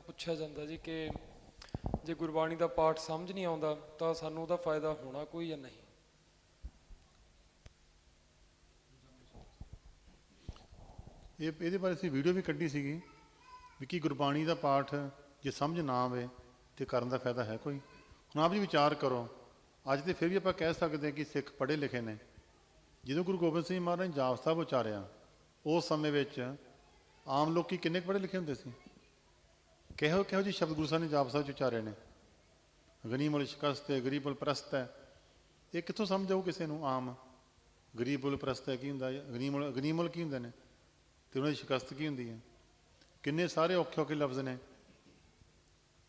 ਤੇ ਪੁੱਛਿਆ ਜਾਂਦਾ ਜੀ ਕਿ ਜੇ ਗੁਰਬਾਣੀ ਦਾ ਪਾਠ ਸਮਝ ਨਹੀਂ ਆਉਂਦਾ, ਤਾਂ ਸਾਨੂੰ ਉਹਦਾ ਫਾਇਦਾ ਹੋਣਾ ਕੋਈ ਜਾਂ ਨਹੀਂ? ਇਹ ਇਹਦੇ ਬਾਰੇ ਅਸੀਂ ਵੀਡੀਓ ਵੀ ਕੱਢੀ ਸੀਗੀ ਵੀ ਕੀ ਗੁਰਬਾਣੀ ਦਾ ਪਾਠ ਜੇ ਸਮਝ ਨਾ ਆਵੇ ਤੇ ਕਰਨ ਦਾ ਫਾਇਦਾ ਹੈ ਕੋਈ। ਹੁਣ ਆਪ ਜੀ ਵਿਚਾਰ ਕਰੋ, ਅੱਜ ਤੇ ਫਿਰ ਵੀ ਆਪਾਂ ਕਹਿ ਸਕਦੇ ਹਾਂ ਕਿ ਸਿੱਖ ਪੜ੍ਹੇ ਲਿਖੇ ਨੇ। ਜਦੋਂ ਗੁਰੂ ਗੋਬਿੰਦ ਸਿੰਘ ਮਹਾਰਾਜ ਨੇ ਜਾਪ ਸਾਹਿਬ ਉਚਾਰਿਆ ਉਸ ਸਮੇਂ ਵਿੱਚ ਆਮ ਲੋਕੀ ਕਿੰਨੇ ਕੁ ਪੜ੍ਹੇ ਲਿਖੇ ਹੁੰਦੇ ਸੀ? ਕਿਹੋ ਕਿਹੋ ਜਿਹੇ ਸ਼ਬਦ ਗੁਰੂ ਸਾਹਿਬ ਨੇ ਜਾਪ ਸਾਹਿਬ ਚ ਉਚਾਰੇ ਨੇ? ਗਨੀਮੁਲ ਸ਼ਿਕਸਤ ਹੈ ਗਰੀਬੁਲ ਪ੍ਰਸਤ ਹੈ। ਇਹ ਕਿੱਥੋਂ ਸਮਝ ਆਊ ਕਿਸੇ ਨੂੰ? ਆਮ। ਗਰੀਬੁਲ ਪ੍ਰਸਤ ਹੈ, ਕੀ ਹੁੰਦਾ? ਹੈ ਗਨੀਮੁਲ ਗਨੀਮੁਲ ਕੀ ਹੁੰਦੇ ਨੇ? ਤੇ ਉਹਨਾਂ ਦੀ ਸ਼ਿਕਸਤ ਕੀ ਹੁੰਦੀ ਹੈ? ਕਿੰਨੇ ਸਾਰੇ ਔਖੇ ਔਖੇ ਲਫ਼ਜ਼ ਨੇ।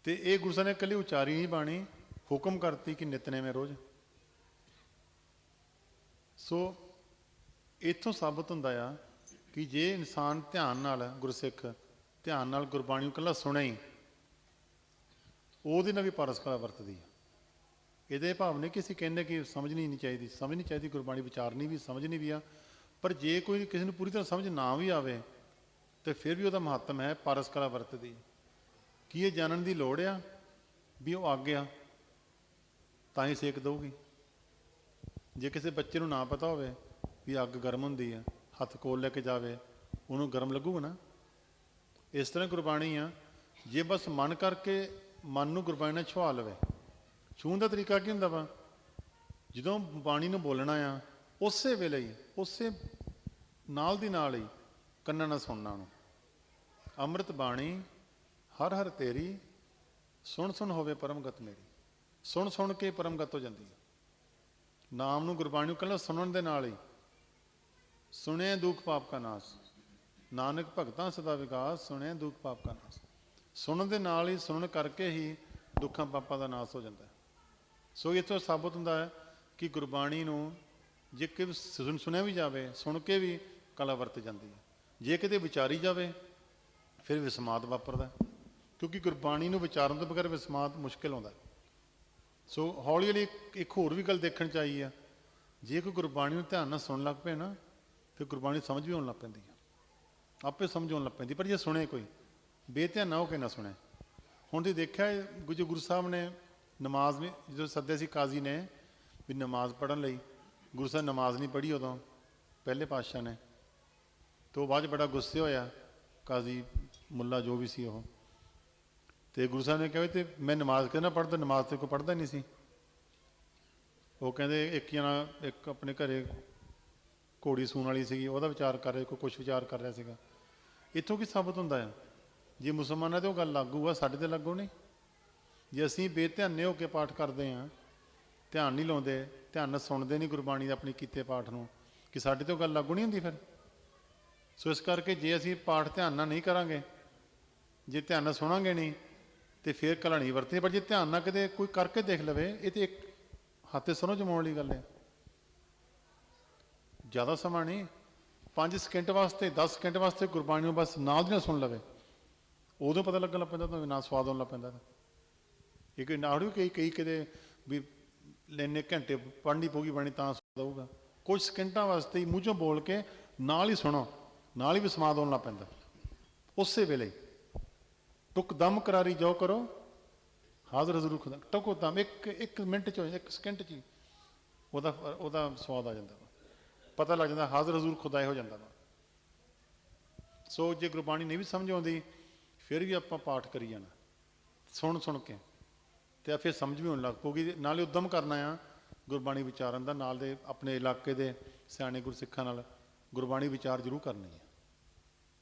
ਤੇ ਇਹ ਗੁਰੂ ਸਾਹਿਬ ਨੇ ਇਕੱਲੀ ਉਚਾਰੀ ਨਹੀਂ ਬਾਣੀ, ਹੁਕਮ ਕਰਤੀ ਕਿ ਨਿਤਨੇਮ ਰੋਜ਼। ਸੋ ਇੱਥੋਂ ਸਾਬਤ ਹੁੰਦਾ ਆ ਕਿ ਜੇ ਇਨਸਾਨ ਧਿਆਨ ਨਾਲ ਗੁਰਸਿੱਖ ਧਿਆਨ ਨਾਲ ਗੁਰਬਾਣੀ ਨੂੰ ਇਕੱਲਾ ਸੁਣਿਆ ਹੀ। ਉਹਦੇ ਨਾਲ ਵੀ ਪਾਰਸ ਵਰਤਦੀ ਹੈ ਇਹਦੇ ਭਾਵ ਨੇ ਕਿ ਅਸੀਂ ਕਹਿੰਦੇ ਕਿ ਸਮਝਣੀ ਨਹੀਂ ਚਾਹੀਦੀ। ਸਮਝਣੀ ਚਾਹੀਦੀ, ਗੁਰਬਾਣੀ ਵਿਚਾਰਨੀ ਵੀ, ਸਮਝਣੀ ਵੀ ਆ। ਪਰ ਜੇ ਕੋਈ ਕਿਸੇ ਨੂੰ ਪੂਰੀ ਤਰ੍ਹਾਂ ਸਮਝ ਨਾ ਵੀ ਆਵੇ, ਤੇ ਫਿਰ ਵੀ ਉਹਦਾ ਮਹੱਤਮ ਹੈ ਪਾਰਸ ਵਰਤਦੀ। ਕੀ ਇਹ ਜਾਣਨ ਦੀ ਲੋੜ ਆ ਵੀ ਉਹ ਅੱਗ ਆ? ਤਾਂ ਹੀ ਸੇਕ ਦਊਗੀ। ਜੇ ਕਿਸੇ ਬੱਚੇ ਨੂੰ ਨਾ ਪਤਾ ਹੋਵੇ ਵੀ ਅੱਗ ਗਰਮ ਹੁੰਦੀ ਆ, ਹੱਥ ਕੋਲ ਲੈ ਕੇ ਜਾਵੇ, ਉਹਨੂੰ ਗਰਮ ਲੱਗੂਗਾ ਨਾ? ਇਸ ਤਰ੍ਹਾਂ ਗੁਰਬਾਣੀ ਆ, ਜੇ ਬਸ ਮਨ ਕਰਕੇ ਮਨ ਨੂੰ ਗੁਰਬਾਣੀ ਨਾਲ ਛੁਆ ਲਵੇ। ਛੂਹਣ ਦਾ ਤਰੀਕਾ ਕੀ ਹੁੰਦਾ ਵਾ? ਜਦੋਂ ਬਾਣੀ ਨੂੰ ਬੋਲਣਾ ਆ, ਉਸੇ ਵੇਲੇ ਹੀ, ਉਸੇ ਨਾਲ ਦੀ ਨਾਲ ਹੀ ਕੰਨਾਂ ਨਾਲ ਸੁਣਨਾ ਉਹਨੂੰ। ਅੰਮ੍ਰਿਤ ਬਾਣੀ, ਹਰ ਹਰ ਤੇਰੀ, ਸੁਣ ਸੁਣ ਹੋਵੇ ਪਰਮਗਤ ਮੇਰੀ। ਸੁਣ ਸੁਣ ਕੇ ਪਰਮਗਤ ਹੋ ਜਾਂਦੀ ਹੈ। ਨਾਮ ਨੂੰ ਗੁਰਬਾਣੀ ਨੂੰ ਕੱਲਾ ਸੁਣਨ ਦੇ ਨਾਲ ਹੀ ਸੁਣੇ ਦੁੱਖ ਪਾਪ ਕਾ ਨਾਸ। ਨਾਨਕ ਭਗਤਾਂ ਸਦਾ ਵਿਕਾਸ, ਸੁਣਿਆ ਦੁੱਖ ਪਾਪ ਕਾ ਨਾਸ ਸੁਣਨ ਦੇ ਨਾਲ ਹੀ, ਸੁਣਨ ਕਰਕੇ ਹੀ ਦੁੱਖਾਂ ਪਾਪਾਂ ਦਾ ਨਾਸ ਹੋ ਜਾਂਦਾ ਹੈ। ਸੋ ਇਹ ਸਾਬਤ ਹੁੰਦਾ ਹੈ ਕਿ ਗੁਰਬਾਣੀ ਨੂੰ ਜੇ ਕਿ ਸੁਣ ਸੁਣਿਆ ਵੀ ਜਾਵੇ, ਸੁਣ ਕੇ ਵੀ ਕਲਾ ਵਰਤ ਜਾਂਦੀ ਹੈ। ਜੇ ਕਿਤੇ ਵਿਚਾਰੀ ਜਾਵੇ, ਫਿਰ ਵਿਸਮਾਦ ਵਾਪਰਦਾ ਕਿਉਂਕਿ ਗੁਰਬਾਣੀ ਨੂੰ ਵਿਚਾਰਨ ਤੋਂ ਬਗੈਰ ਵਿਸਮਾਦ ਮੁਸ਼ਕਿਲ ਆਉਂਦਾ ਸੋ ਹੌਲੀ ਹੌਲੀ ਇੱਕ- ਹੋਰ ਵੀ ਗੱਲ ਦੇਖਣ ਚ ਆਈ ਆ ਜੇ ਕੋਈ ਗੁਰਬਾਣੀ ਨੂੰ ਧਿਆਨ ਨਾਲ ਸੁਣਨ ਲੱਗ ਪਏ ਨਾ ਫਿਰ ਗੁਰਬਾਣੀ ਸਮਝ ਵੀ ਆਉਣ ਲੱਗ ਪੈਂਦੀ ਹੈ। ਆਪੇ ਸਮਝ ਆਉਣ ਲੱਗ ਪੈਂਦੀ, ਪਰ ਜੇ ਸੁਣੇ ਕੋਈ, ਬੇਧਿਆਨ ਨਾ ਹੋ ਕੇ ਨਾ ਸੁਣੇ। ਹੁਣ ਤੁਸੀਂ ਦੇਖਿਆ ਇਹ ਗੁਰੂ ਸਾਹਿਬ ਨੇ ਨਮਾਜ਼ ਵੀ ਜਦੋਂ ਸੱਦੇ ਸੀ ਕਾਜ਼ੀ ਨੇ, ਵੀ ਨਮਾਜ਼ ਪੜ੍ਹਨ ਲਈ, ਗੁਰੂ ਸਾਹਿਬ ਨਮਾਜ਼ ਨਹੀਂ ਪੜ੍ਹੀ ਉਦੋਂ, ਪਹਿਲੇ ਪਾਤਸ਼ਾਹ ਨੇ। ਤੇ ਉਹ ਬਾਅਦ 'ਚ ਬੜਾ ਗੁੱਸੇ ਹੋਇਆ, ਕਾਜ਼ੀ ਮੁੱਲਾ ਜੋ ਵੀ ਸੀ ਉਹ। ਤੇ ਗੁਰੂ ਸਾਹਿਬ ਨੇ ਕਿਹਾ ਵੀ ਤੇ ਮੈਂ ਨਮਾਜ਼ ਕਿਹਨਾਂ ਪੜ੍ਹਦਾ ਨਮਾਜ਼ ਤੇ ਕੋਈ ਪੜ੍ਹਦਾ ਨਹੀਂ ਸੀ। ਉਹ ਕਹਿੰਦੇ ਇੱਕ ਜਣਾ, ਇੱਕ ਆਪਣੇ ਘਰੇ ਘੋੜੀ ਸੂਣ ਵਾਲੀ ਸੀਗੀ, ਉਹਦਾ ਵਿਚਾਰ ਕਰ ਰਿਹਾ, ਕੋਈ ਕੁਝ ਵਿਚਾਰ ਕਰ ਰਿਹਾ ਸੀਗਾ। ਇੱਥੋਂ ਕੀ ਸਾਬਤ ਹੁੰਦਾ ਆ? ਜੇ ਮੁਸਲਮਾਨਾਂ ਤੇ ਉਹ ਗੱਲ ਲਾਗੂ ਆ, ਸਾਡੇ ਤੇ ਲਾਗੂ ਨਹੀਂ। ਜੇ ਅਸੀਂ ਬੇਧਿਆਨੇ ਹੋ ਕੇ ਪਾਠ ਕਰਦੇ ਹਾਂ ਧਿਆਨ ਨਹੀਂ ਲਾਉਂਦੇ, ਧਿਆਨ ਨਾਲ ਸੁਣਦੇ ਨਹੀਂ ਗੁਰਬਾਣੀ ਦੇ ਆਪਣੇ ਕੀਤੇ ਪਾਠ ਨੂੰ, ਕਿ ਸਾਡੇ ਤੇ ਉਹ ਗੱਲ ਲਾਗੂ ਨਹੀਂ ਹੁੰਦੀ ਫਿਰ? ਸੋ ਇਸ ਕਰਕੇ ਜੇ ਅਸੀਂ ਪਾਠ ਧਿਆਨ ਨਾਲ ਨਹੀਂ ਕਰਾਂਗੇ, ਜੇ ਧਿਆਨ ਨਾਲ ਸੁਣਾਂਗੇ ਨਹੀਂ, ਤੇ ਫਿਰ ਕਲਾ ਨਹੀਂ ਵਰਤਣੀ ਪਰ ਜੇ ਧਿਆਨ ਨਾਲ ਕਿਤੇ ਕੋਈ ਕਰਕੇ ਦੇਖ ਲਵੇ, ਇਹ ਤੇ ਇੱਕ ਹੱਥੇ ਸੁਣੋ ਜਮਾਉਣ ਵਾਲੀ ਗੱਲ ਹੈ ਜ਼ਿਆਦਾ ਸਮਾਂ ਨਹੀਂ। 5 ਸਕਿੰਟ ਵਾਸਤੇ 10 ਸਕਿੰਟ ਵਾਸਤੇ ਗੁਰਬਾਣੀ ਨੂੰ ਬਸ ਨਾਲ ਦੀ ਨਾਲ ਸੁਣ ਲਵੇ। ਉਦੋਂ ਪਤਾ ਲੱਗਣ ਲੱਗ ਪੈਂਦਾ ਤਾਂ ਨਾ ਸਵਾਦ ਆਉਣ ਲੱਗ ਪੈਂਦਾ ਇੱਕ ਨਾੜੂ ਕਈ ਕਈ ਕਿਤੇ ਵੀ ਲੈਨੇ ਘੰਟੇ ਪੜ੍ਹਨੀ ਪਊਗੀ ਬਾਣੀ ਤਾਂ ਸਵਾਦ ਆਊਗਾ। ਕੁਝ ਸਕਿੰਟਾਂ ਵਾਸਤੇ ਹੀ ਮੂੰਹਝੋਂ ਬੋਲ ਕੇ ਨਾਲ ਹੀ ਸੁਣੋ, ਨਾਲ ਹੀ ਵੀ ਸਮਾਦ ਆਉਣ ਲੱਗ ਪੈਂਦਾ। ਉਸੇ ਵੇਲੇ ਹੀ ਟੁਕ ਦਮ ਕਰਾਰੀ ਜੋ ਕਰੋ, ਹਾਜ਼ਰ ਹਜ਼ੂਰ ਖੁਦਾ, ਟੁਕੋ ਦਮ, ਇੱਕ ਇੱਕ ਮਿੰਟ ਚ, ਇੱਕ ਸਕਿੰਟ ਚ ਹੀ ਉਹਦਾ ਉਹਦਾ ਸਵਾਦ ਆ ਜਾਂਦਾ। ਵਾ ਪਤਾ ਲੱਗ ਜਾਂਦਾ ਹਾਜ਼ਰ ਹਜ਼ੂਰ ਖੁਦਾ ਹੋ ਜਾਂਦਾ ਵਾ। ਸੋ ਜੇ ਗੁਰਬਾਣੀ ਨਹੀਂ ਵੀ ਸਮਝ ਆਉਂਦੀ, ਫਿਰ ਵੀ ਆਪਾਂ ਪਾਠ ਕਰੀ ਜਾਣਾ। ਸੁਣ ਸੁਣ ਕੇ। ਤੇ ਫਿਰ ਸਮਝ ਵੀ ਆਉਣ ਲੱਗ ਪਊਗੀ। ਨਾਲੇ ਉਦਮ ਕਰਨਾ ਆ ਗੁਰਬਾਣੀ ਵਿਚਾਰਨ ਦਾ, ਨਾਲ ਦੇ ਆਪਣੇ ਇਲਾਕੇ ਦੇ ਸਿਆਣੇ ਗੁਰਸਿੱਖਾਂ ਨਾਲ ਗੁਰਬਾਣੀ ਵਿਚਾਰ ਜ਼ਰੂਰ ਕਰਨੀ ਹੈ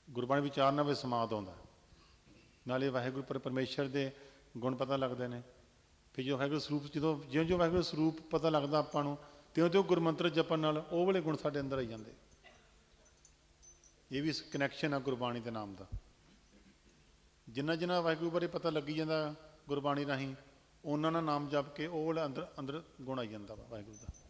ਗੁਰਬਾਣੀ ਵਿਚਾਰ ਨਾਲ ਵੀ ਸਮਾਦ ਆਉਂਦਾ। ਨਾਲੇ ਵਾਹਿਗੁਰੂ ਪਰ ਪਰਮੇਸ਼ਰ ਦੇ ਗੁਣ ਪਤਾ ਲੱਗਦੇ ਨੇ। ਫਿਰ ਜੋ ਵਾਹਿਗੁਰੂ ਸਰੂਪ, ਜਦੋਂ ਜਿਉਂ ਜਿਉਂ ਵਾਹਿਗੁਰੂ ਸਰੂਪ ਪਤਾ ਲੱਗਦਾ ਆਪਾਂ ਨੂੰ ਤਿਉਂ ਤਿਉਂ ਗੁਰਮੰਤਰ ਜਪਣ ਨਾਲ ਉਹ ਵਾਲੇ ਗੁਣ ਸਾਡੇ ਅੰਦਰ ਆਈ ਜਾਂਦੇ। ਇਹ ਵੀ ਕਨੈਕਸ਼ਨ ਆ ਗੁਰਬਾਣੀ ਦੇ ਨਾਮ ਦਾ। ਜਿੰਨਾ ਜਿੰਨਾ ਵਾਹਿਗੁਰੂ ਬਾਰੇ ਪਤਾ ਲੱਗੀ ਜਾਂਦਾ ਗੁਰਬਾਣੀ ਰਾਹੀਂ, ਉਹਨਾਂ ਨਾਲ ਨਾਮ ਜਪ ਕੇ ਉਹ ਵਾਲਾ ਅੰਦਰ ਅੰਦਰ ਗੁਣ ਆਈ ਜਾਂਦਾ ਵਾ ਵਾਹਿਗੁਰੂ ਦਾ।